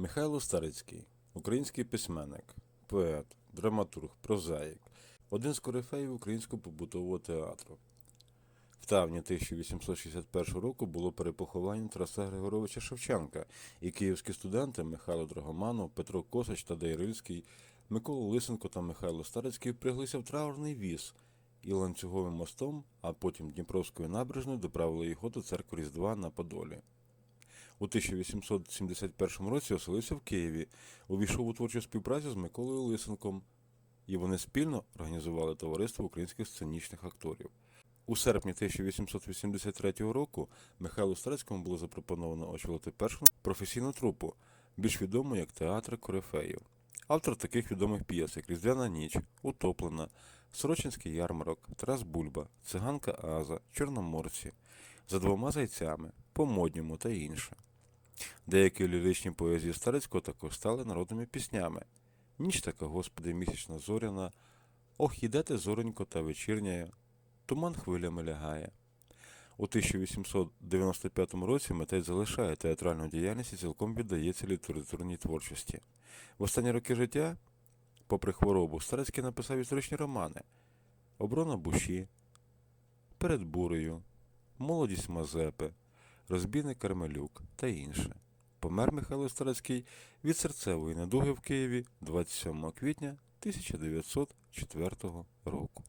Михайло Старицький, український письменник, поет, драматург, прозаїк, один з корифеїв українського побутового театру. В травні 1861 року було перепоховання Тараса Григоровича Шевченка, і київські студенти Михайло Драгоманов, Петро Косач та Рильський, Микола Лисенко та Михайло Старицький впряглися в траурний віз і ланцюговим мостом, а потім Дніпровською набережною доправили його до церкви Різдва на Подолі. У 1871 році оселився в Києві, увійшов у творчу співпрацю з Миколою Лисенком, і вони спільно організували товариство українських сценічних акторів. У серпні 1883 року Михайлу Старецькому було запропоновано очолити першу професійну трупу, більш відому як театр Корифеїв. Автор таких відомих п'єс, як Різдвяна ніч, Утоплена, Сорочинський ярмарок, Тарас Бульба, Циганка Аза, Чорноморці, за двома зайцями, по модньому та інше. Деякі ліричні поезії Старецького також стали народними піснями. Ніч така, Господи, місячна зоряна, ох, ідете зоронько та вечірняє, туман хвилями лягає. У 1895 році митець залишає театральну діяльність і цілком віддається літературній творчості. В останні роки життя, попри хворобу, Старецький написав історичні романи Оброна Буші, Перед бурею, Молодість Мазепи, Розбійник Кармелюк та інше. Помер Михайло Старецький від серцевої недуги в Києві 27 квітня 1904 року.